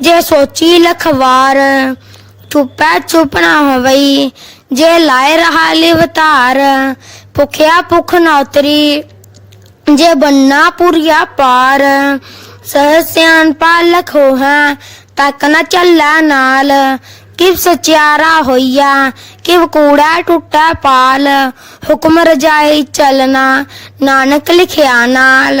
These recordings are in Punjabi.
ਜੇ ਸੋਚੀ ਲਖਵਾਰ, ਚੁੱਪੈ ਚੁੱਪ ਨਾ ਹੋਵਈ, ਜੇ ਲਾਇ ਰਹਾ ਲਿਵਤਾਰ ਭੁਖਿਆ ਭੁਖ ਨਾ ਉਤਰੀ, ਜੇ ਬੰਨਾ ਪੁਰੀਆ ਪਾਰ ਸਹ ਸਿਆਣ ਪਾਲਕ ਹੋਹਾ, ਤੱਕ ਨਾ ਚੱਲਾ ਨਾਲ, ਕਿਵ ਸਚਿਆਰਾ ਹੋਈਆ, ਕਿਵ ਕੂੜਾ ਟੁੱਟਾ ਪਾਲ, ਹੁਕਮ ਰਜਾਈ ਚਲਨਾ ਨਾਨਕ ਲਿਖਿਆ ਨਾਲ।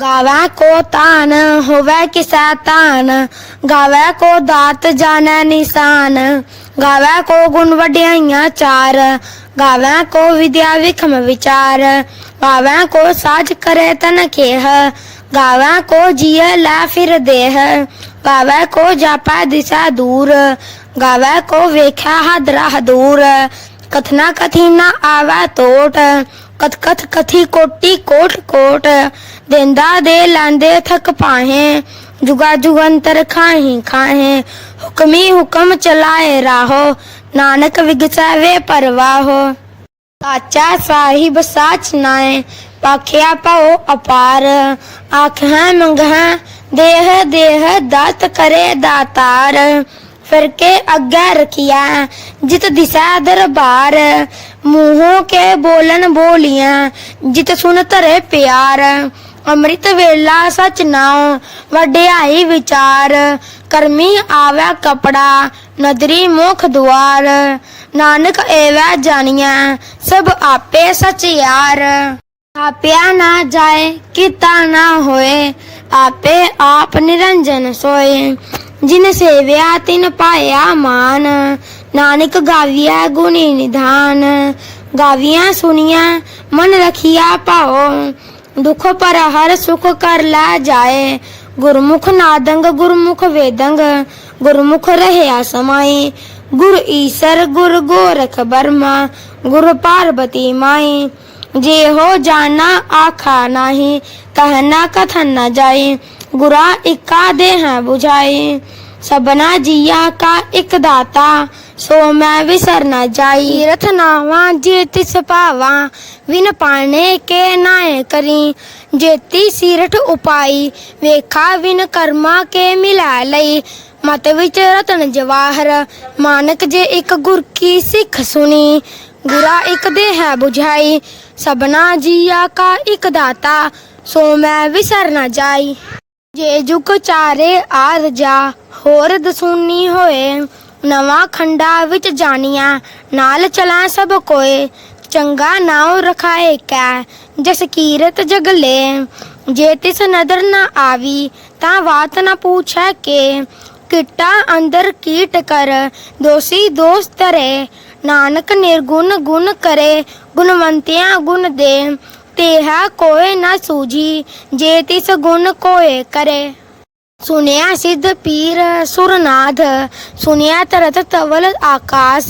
ਗਾਵੇ ਕੋ ਤਾਨ ਹੋਵੇ ਕਿਸਾ ਤਾਨ ਗਾਵੇ ਕੋ ਦਾਤ ਜਾਣੈ ਨਿਸ਼ਾਨ ਗਾਵੇ ਕੋ ਗੁਣ ਵਡਿਆਈਆਂ ਚਾਰ ਗਾਵੇ ਕੋ ਵਿਦਿਆ ਵਿਖਮ ਵਿਚਾਰ ਗਾਵੇ ਕੋ ਸਾਜ ਕਰੇ ਤਨ ਖੇਹ ਗਾਵੇ ਕੋ ਜੀਅ ਲੈ ਫਿਰ ਦੇਹ ਗਾਵੇ ਕੋ ਜਾਪੈ ਦਿਸ਼ਾ ਦੂਰ ਗਾਵੇ ਕੋ ਵੇਖਿਆ ਹਦਰਾ ਹਦੂਰ ਕਥਨਾ ਕਥੀ ਨਾ ਆਵੈ ਟੋਟ ਕਥ ਕਥ ਕਥੀ ਕੋਟੀ ਕੋਟ ਕੋਟ ਦਿੰਦਾ ਦੇ ਲਾਂਦੇ ਥਕ ਪਾਹੇ ਜੁਗਾ ਜੁਗੰਤਰ ਖਾਹੀ ਖਾਹੇ ਹੁਕਮੀ ਹੁਕਮ ਚਲਾਏ ਰਾਹੋ ਨਾਨਕ ਵਿਗਸੈ ਵੇ ਪਰਵਾਹੋ ਸਾਚਾ ਸਾਹਿਬ ਸਾਚ ਨਾਏ ਪਾਖਿਆ ਪਾਓ ਅਪਾਰ ਆਖਾਂ ਮੰਗਾਂ ਦੇਹ ਦੇਹ ਦਾਤ ਕਰੇ ਦਾਤਾਰ ਫਿਰ ਕੇ ਅੱਗੇ ਰਖਿਆ, ਜਿਤ ਦਿਸ਼ਾ ਮੂੰਹੋਂ ਕੇ ਬੋਲਨ ਬੋਲੀਆਂ, ਜਿਤ ਸੁਨ ਧਰੇ ਪਿਆਰ, ਅੰਮ੍ਰਿਤ ਵੇਲਾ ਸਚ ਨਾਉ, ਵਡਿਆਈ ਵਿਚਾਰ, ਕਰਮੀ ਆਵੈ ਕਪੜਾ, ਨਦਰੀ ਮੁਖ ਦੁਆਰ, ਨਾਨਕ ਏਵੈ ਜਾਣੀਐ, ਸਭ ਆਪੇ ਸਚ ਯਾਰ। ਆਪਿਆ ਨਾ ਜਾਏ, ਕੀਤਾ ਨਾ ਹੋਏ, ਆਪੇ ਆਪ ਨਿਰੰਜਨ ਸੋਏ ਜਿਨ ਸੇਵਿਆ ਤਿਨ ਪਾਇਆ ਮਾਨ ਨਾਨਕ ਗਾਵੀਆ ਗੁਣੀ ਨਿਧਾਨ। ਗਾਵੀਆਂ ਸੁਣੀਆਂ ਮਨ ਰਖਿਆ ਪਾਓ ਦੁਖ ਪਰ ਹਰ ਸੁਖ ਕਰ ਲਾ ਜਾਏ। ਗੁਰਮੁਖ ਨਾਦੰਗ, ਗੁਰਮੁਖ ਵੇਦੰਗ। ਗੁਰਮੁਖ ਰਹਿਆ ਸਮਾਈ ਗੁਰ ਈਸਰ, ਗੁਰ ਗੋਰਖ ਬਰਮਾ। ਗੁਰ ਪਾਰਬਤੀ ਮਾਈ ਜੇ ਹੋ ਜਾਣਾ ਆਖਾ ਨਹੀਂ ਕਹਿਣਾ ਕਥਨ ਨਾ ਜਾਏ। ਗੁਰਾ ਇਕਾ ਦੇ ਹੈ 부ਝਾਈ ਸਬਨਾ ਜੀਆ ਕਾ ਇਕ ਦਾਤਾ, ਸੋ ਮੈਂ ਵਿਸਰ ਨਾ ਜਾਈ। ਤੀਰਥ ਨਾਵਾਂ ਜੇ ਤਿਸ ਭਾਵਾਂ, ਵਿਨ ਪਾਣੇ ਕੇ ਨਾਏ ਕਰੀ। ਜੇਤੀ ਸਿਰਠ ਉਪਾਈ, ਵੇਖਾ ਵਿਨ ਕਰਮਾ ਕੇ ਮਿਲਾ ਲਈ। ਮਤ ਵਿੱਚ ਰਤਨ ਜਵਾਹਰ, ਮਾਨਕ ਜੇ ਇੱਕ ਗੁਰ ਕੀ ਸਿੱਖ ਸੁਣੀ। ਗੁਰਾ ਇੱਕ ਦੇ ਹੈ 부ਝਾਈ ਸਬਨਾ ਜੀਆ ਕਾ ਇੱਕ ਦਾਤਾ, ਸੋ ਮੈਂ ਵਿਸਰ ਨਾ ਜਾਈ। ਜੇ ਜੁਗ ਚਾਰੇ ਆ ਰਜਾ, ਹੋਰ ਦਸੂਨੀ ਹੋਏ, ਨਵਾਂ ਖੰਡਾ ਵਿੱਚ ਜਾਣੀਆਂ, ਨਾਲ ਚਲਾਂ ਸਭ ਕੋਏ, ਚੰਗਾ ਨਾਉ ਰਖਾਏ ਕੈ, ਜਸ ਕੀਰਤ ਜਗਲੇ ਜੇ ਤਿਸ ਨਦਰ ਨਾ ਆਵੀ, ਤਾਂ ਬਾਤ ਨਾ ਪੁੱਛੈ ਕੇ। ਕਿਟਾ ਅੰਦਰ ਕੀਟ ਕਰ, ਦੋਸੀ ਦੋਸ ਤਰੇ ਨਾਨਕ ਨਿਰਗੁਣ ਗੁਣ ਕਰੇ, ਗੁਣਵੰਤਿਆਂ ਗੁਣ ਦੇ। ਤੇਹਾ ਕੋਏ ਨਾ ਸੂਝੀ, ਜੇ ਤਿਸ ਗੁਣ ਕੋਏ ਕਰੇ। ਸੁਨਿਆ ਸਿੱਧ ਪੀਰ ਸੁਰਨਾਥ ਸੁਨਿਆ ਤਰਤ ਤਵਲ ਆਕਾਸ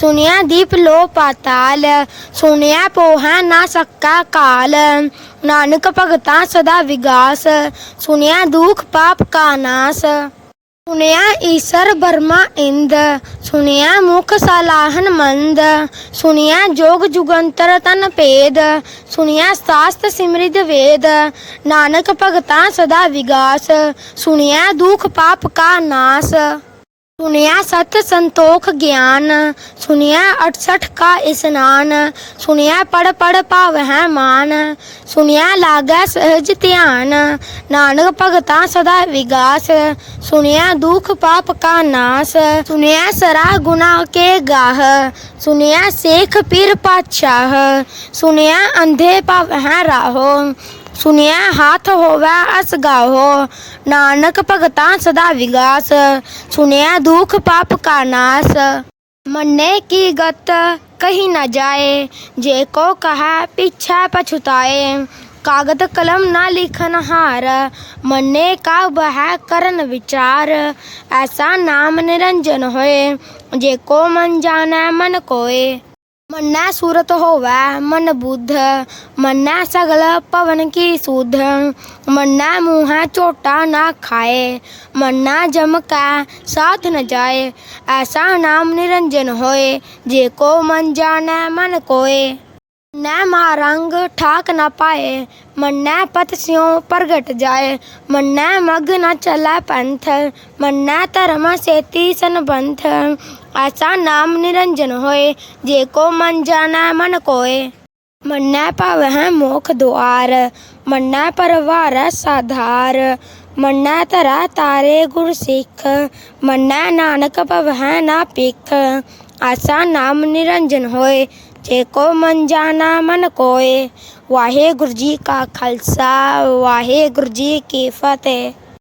ਸੁਨਿਆ ਦੀਪ ਲੋ ਪਾਤਾਲ ਸੁਨਿਆ ਪੋਹਾ ਨਾ ਸਕਾ ਕਾਲ। ਨਾਨਕ ਭਗਤਾ ਸਦਾ ਵਿਗਾਸ ਸੁਨਿਆ ਦੁਖ ਪਾਪ ਕਾ ਨਾਸ। ਸੁਨਿਆ ਈਸਰ ਬਰਮਾ ਇੰਦ ਸੁਨਿਆ ਮੁਖ ਸਲਾਹਨ ਮੰਦ ਸੁਨਿਆ ਜੋਗ ਜੁਗੰਤਰ ਤਨ ਭੇਦ ਸੁਨਿਆ ਸਾਸਤ ਸਿਮਰਿਤ ਵੇਦ, ਨਾਨਕ ਭਗਤਾਂ ਸਦਾ ਵਿਗਾਸ ਸੁਨਿਆ ਦੁਖ ਪਾਪ ਕਾ ਨਾਸ। ਸੁਨਿਆ ਸਤ ਸੰਤੋਖ ਗਿਆਨ ਸੁਨਿਆ 68 ਕਾ ਇਸਨਾਨ ਸੁਨਿਆ ਪੜ ਪੜ ਭਾਵ ਹੈ ਮਾਨ ਸੁਨਿਆ ਲਾਗੈ ਸਹਿਜ ਧਿਆਨ, ਨਾਨਕ ਭਗਤਾ ਸਦਾ ਵਿਗਾਸ ਸੁਨਿਆ ਦੁਖ ਪਾਪ ਕਾ ਨਾਸ ਸੁਨਿਆ ਸਰਾ ਗੁਨਾ ਕੇ ਗਾਹ ਸੁਨਿਆ ਸੇਖ ਪੀਰ ਪਾਤਸ਼ਾਹ ਸੁਨਿਆ ਅੰਧੇ ਭਾਵ ਹੈ ਰਾਹੋ ਸੁਨਿਆ ਹੱਥ ਹੋਵੇ ਅਸ ਗਾਹੋ। ਨਾਨਕ ਭਗਤਾਂ ਸਦਾ ਵਿਗਾਸ। ਸੁਨਿਆ ਦੁਖ ਪਾਪ ਕਾ ਨਾਸ। ਮੰਨੇ ਕੀ ਗਤ ਕਹੀ ਨਾ ਜਾਏ। ਜੇ ਕੋ ਕਹਾ ਪਿਛਾ ਪਛੁਤਾਏ। ਕਾਗਦ ਕਲਮ ਨਾ ਲਿਖਨ ਹਾਰ। ਮੰਨੇ ਕਾ ਬਹ ਕਰਨ ਵਿਚਾਰ। ਐਸਾ ਨਾਮ ਨਿਰੰਜਨ ਹੋਏ। ਜੇ ਕੋ ਮਨ ਜਾਣੈ ਮਨ ਕੋਏ। ਮੰਨਾ ਸੂਰਤ ਹੋਵੈ ਮਨ ਬੁੱਧ, ਮੰਨਾ ਸਗਲ ਪਵਨ ਕੀ ਸੁਧ, ਮੰਨਾ ਮੂੰਹ ਝੋਟਾ ਨਾ ਖਾਏ, ਮੰਨਾ ਜਮ ਕਾ ਸਾਥ ਨ ਜਾਏ, ਐਸਾ ਨਾਮ ਨਿਰੰਜਨ ਹੋਏ, ਜੇ ਕੋ ਮਨ ਜਾਣੈ ਮਨ ਕੋਏ। ਨੈ ਮਾਰੰਗ ਠਾਕ ਨਾ ਪਾਏ, ਮੰਨੈ ਪਤ ਸਿਉ ਪ੍ਰਗਟ ਜਾਏ, ਮੰਨੈ ਮਗ ਨਾ ਚਲੈ ਪੰਥ, ਮੰਨੈ ਧਰਮ ਸੇਤੀ ਸੰਬੰਧ ਐਸਾ ਨਾਮ ਨਿਰੰਜਨ ਹੋਏ ਜੇ ਕੋ ਮਨ ਜਾਣੈ ਮਨ ਕੋਏ ਮੰਨੈ ਭਵਹਿ ਮੋਖ ਦੁਆਰ ਮੰਨੈ ਪਰਵਾਰ ਸਾਧਾਰ ਮੰਨੈ ਧਰਾ ਤਾਰੇ ਗੁਰ ਸਿੱਖ ਮੰਨੈ ਨਾਨਕ ਹੈ ਨਾ ਪਿਖ ਆਸਾ ਨਾਮ ਨਿਰੰਜਨ ਹੋਏ ਜੇ ਕੋ ਮਨ ਜਾਣਾ ਮਨ ਕੋਏ ਵਾਹਿਗੁਰੂ ਜੀ ਕਾ ਖਾਲਸਾ ਵਾਹਿਗੁਰੂ ਜੀ ਕੀ ਫਤਿਹ